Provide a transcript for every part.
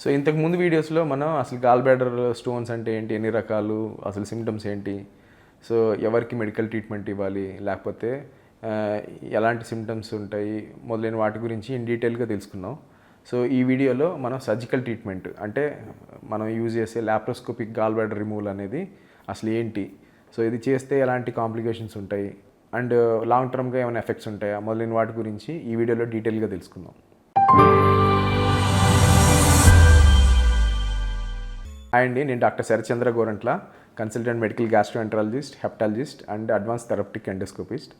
So ఇంతకు ముందు వీడియోస్లో మనం అసలు గాల్ బ్యాడర్ స్టోన్స్ అంటే ఏంటి ఎన్ని రకాలు అసలు సిమ్టమ్స్ ఏంటి సో ఎవరికి మెడికల్ ట్రీట్మెంట్ ఇవ్వాలి లేకపోతే ఎలాంటి సిమ్టమ్స్ ఉంటాయి మొదలైన వాటి గురించి ఇన్ డీటెయిల్గా తెలుసుకున్నాం సో ఈ వీడియోలో మనం సర్జికల్ ట్రీట్మెంట్ అంటే మనం యూజ్ చేసే ల్యాప్రోస్కోపిక్ గాల్ బ్యాడర్ రిమూవల్ అనేది అసలు ఏంటి సో ఇది చేస్తే ఎలాంటి కాంప్లికేషన్స్ ఉంటాయి అండ్ లాంగ్ టర్మ్గా ఏమైనా ఎఫెక్ట్స్ ఉంటాయా మొదలైన వాటి గురించి ఈ వీడియోలో డీటెయిల్గా తెలుసుకుందాం. హాయ్ అండి నేను doctor Sharachandra Gorantla consultant medical gastroenterologist hepatologist and advance therapeutic endoscopist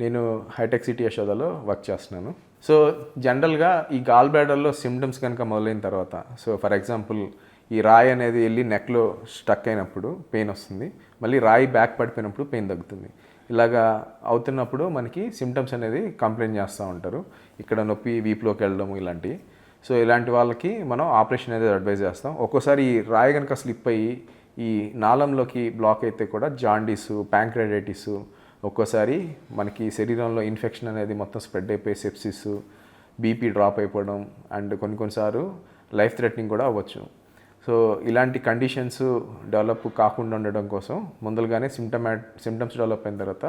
నేను హైటెక్ సిటీ యశోదలో వర్క్ చేస్తున్నాను. సో జనరల్గా ఈ గాల్ బ్లాడర్లో సిమ్టమ్స్ కనుక మొదలైన తర్వాత సో ఫర్ ఎగ్జాంపుల్ ఈ రాయి అనేది వెళ్ళి నెక్లో స్టక్ అయినప్పుడు పెయిన్ వస్తుంది. మళ్ళీ రాయి బ్యాక్ పడిపోయినప్పుడు పెయిన్ తగ్గుతుంది. ఇలాగా అవుతున్నప్పుడు మనకి సిమ్టమ్స్ అనేది కంప్లైంట్ చేస్తూ ఉంటారు. ఇక్కడ నొప్పి వీపులోకి వెళ్ళడము ఇలాంటివి. సో ఇలాంటి వాళ్ళకి మనం ఆపరేషన్ అనేది అడ్వైజ్ చేస్తాం. ఒక్కోసారి ఈ రాయి కనుక స్లిప్ అయ్యి ఈ నాళంలోకి బ్లాక్ అయితే కూడా జాండీస్ ప్యాంక్రైడైటిస్ ఒక్కోసారి మనకి శరీరంలో ఇన్ఫెక్షన్ అనేది మొత్తం స్ప్రెడ్ అయిపోయి సెప్సిస్ బీపీ డ్రాప్ అయిపోవడం అండ్ కొన్ని కొన్నిసార్లు లైఫ్ థ్రెటనింగ్ కూడా అవ్వచ్చు. సో ఇలాంటి కండిషన్స్ డెవలప్ కాకుండా ఉండడం కోసం ముందలుగానే సిమ్టమా సిమ్టమ్స్ డెవలప్ అయిన తర్వాత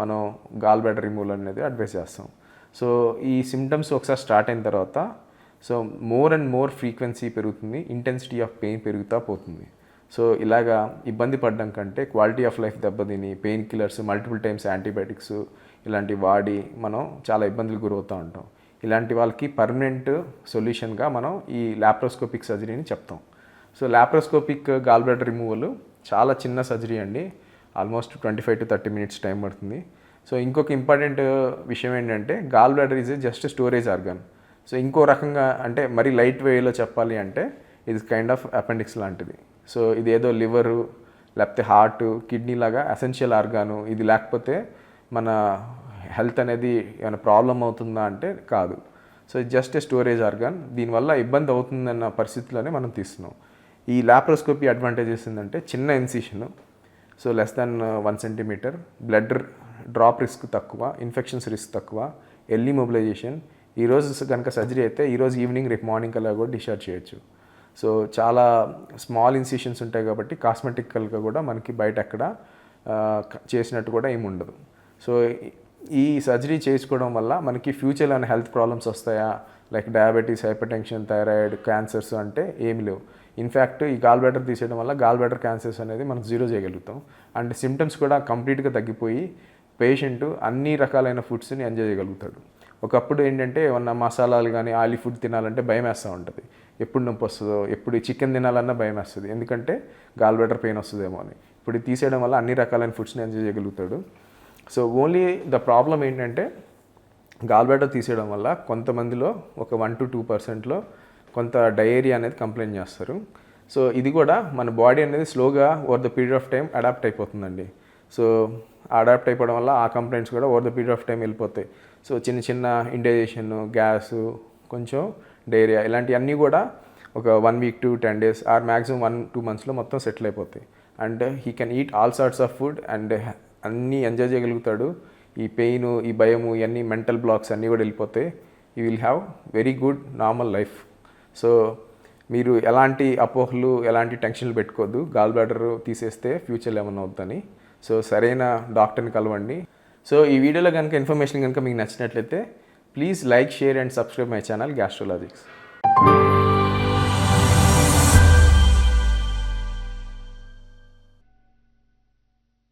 మనం గాల్ బ్యాడర్ రిమూవల్ అనేది అడ్వైస్ చేస్తాం. సో ఈ సిమ్టమ్స్ ఒకసారి స్టార్ట్ అయిన తర్వాత so more and more frequency పెరుగుతుంది ఇంటెన్సిటీ ఆఫ్ పెయిన్ పెరుగుతూ పోతుంది. సో ఇలాగా ఇబ్బంది పడడం కంటే క్వాలిటీ ఆఫ్ లైఫ్ దెబ్బతిని pain killers multiple times antibiotics ఇలాంటివి వాడి మనం చాలా ఇబ్బందులు గురవుతూ ఉంటాం. ఇలాంటి వాళ్ళకి పర్మనెంట్ సొల్యూషన్గా మనం ఈ ల్యాప్రోస్కోపిక్ సర్జరీని చెప్తాం. సో ల్యాప్రోస్కోపిక్ గాల్బ్లాడర్ రిమూవల్ చాలా చిన్న సర్జరీ అండి. Almost twenty five to thirty minutes time పడుతుంది. సో ఇంకొక ఇంపార్టెంట్ విషయం ఏంటంటే gall bladder is just storage organ so ఇంకో రకంగా అంటే మరి లైట్ వేలో చెప్పాలి అంటే ఇది కైండ్ ఆఫ్ అపెండిక్స్ లాంటిది. సో ఇది ఏదో లివరు లేకపోతే హార్ట్ కిడ్నీ లాగా అసెన్షియల్ ఆర్గాను. ఇది లేకపోతే మన హెల్త్ అనేది ఏమైనా ప్రాబ్లం అవుతుందా అంటే కాదు. So just a storage organ. దీనివల్ల ఇబ్బంది అవుతుందన్న పరిస్థితిలోనే మనం తీస్తున్నాం. ఈ లాప్రోస్కోపీ అడ్వాంటేజెస్ ఏంటంటే చిన్న incision so less than one centimetre blood drop risk తక్కువ ఇన్ఫెక్షన్స్ రిస్క్ తక్కువ ఎర్లీ మొబిలైజేషన్ ఈరోజు కనుక సర్జరీ అయితే ఈరోజు ఈవినింగ్ రేపు మార్నింగ్ కల్లా కూడా డిశ్చార్జ్ చేయొచ్చు. సో చాలా స్మాల్ ఇన్సిషన్స్ ఉంటాయి కాబట్టి కాస్మెటికల్గా కూడా మనకి బయట ఎక్కడ చేసినట్టు కూడా ఏమి ఉండదు. సో ఈ సర్జరీ చేసుకోవడం వల్ల మనకి ఫ్యూచర్లో హెల్త్ ప్రాబ్లమ్స్ వస్తాయా? Like diabetes hypertension thyroid cancers అంటే ఏమి లేవు. ఇన్ఫ్యాక్ట్ ఈ గాల్ బ్లాడర్ తీసేయడం వల్ల గాల్ బ్లాడర్ క్యాన్సర్స్ అనేది మనం జీరో చేయగలుగుతాం. అండ్ సిమ్టమ్స్ కూడా కంప్లీట్గా తగ్గిపోయి పేషెంట్ అన్ని రకాలైన ఫుడ్స్ని ఎంజాయ్ చేయగలుగుతాడు. ఒకప్పుడు ఏంటంటే ఏమన్నా మసాలాలు కానీ ఆయిలీ ఫుడ్ తినాలంటే భయం వేస్తూ ఉంటుంది. ఎప్పుడు నొప్పి వస్తుందో ఎప్పుడు చికెన్ తినాలన్నా భయం వేస్తుంది ఎందుకంటే గాల్ బెటర్ పెయిన్ వస్తుందేమో అని. ఇప్పుడు తీసేయడం వల్ల అన్ని రకాలైన ఫుడ్స్ని ఎంజాయ్ చేయగలుగుతాడు. సో ఓన్లీ ద ప్రాబ్లం ఏంటంటే గాల్ బెటర్ తీసేయడం వల్ల కొంతమందిలో ఒక వన్ టు టూ పర్సెంట్లో కొంత డయేరియా అనేది కంప్లైంట్ చేస్తారు. సో ఇది కూడా మన బాడీ అనేది స్లోగా over the period of time adapt అయిపోతుందండి. సో అడాప్ట్ అయిపోవడం వల్ల ఆ కంప్లైంట్స్ కూడా over the period of time వెళ్ళిపోతాయి. సో చిన్న చిన్న ఇండైజేషన్ గ్యాస్ కొంచెం డైరియా ఇలాంటివన్నీ కూడా ఒక one week to ten days or maximum one two మంత్స్లో మొత్తం సెటిల్ అయిపోతాయి. And he can eat all sorts of food and అన్నీ ఎంజాయ్ చేయగలుగుతాడు. ఈ పెయిన్ ఈ భయము ఇవన్నీ మెంటల్ బ్లాక్స్ అన్నీ కూడా వెళ్ళిపోతాయి you will have very good normal life. So మీరు ఎలాంటి అపోహలు ఎలాంటి టెన్షన్లు పెట్టుకోవద్దు. గాల్ బ్లాడర్ తీసేస్తే ఫ్యూచర్లో ఏమన్నా అవుతుందని సో సరైన డాక్టర్ని కలవండి. సో ఈ వీడియోలో కనుక ఇన్ఫర్మేషన్ కనుక మీకు నచ్చినట్లయితే please like share and subscribe my channel gastrologics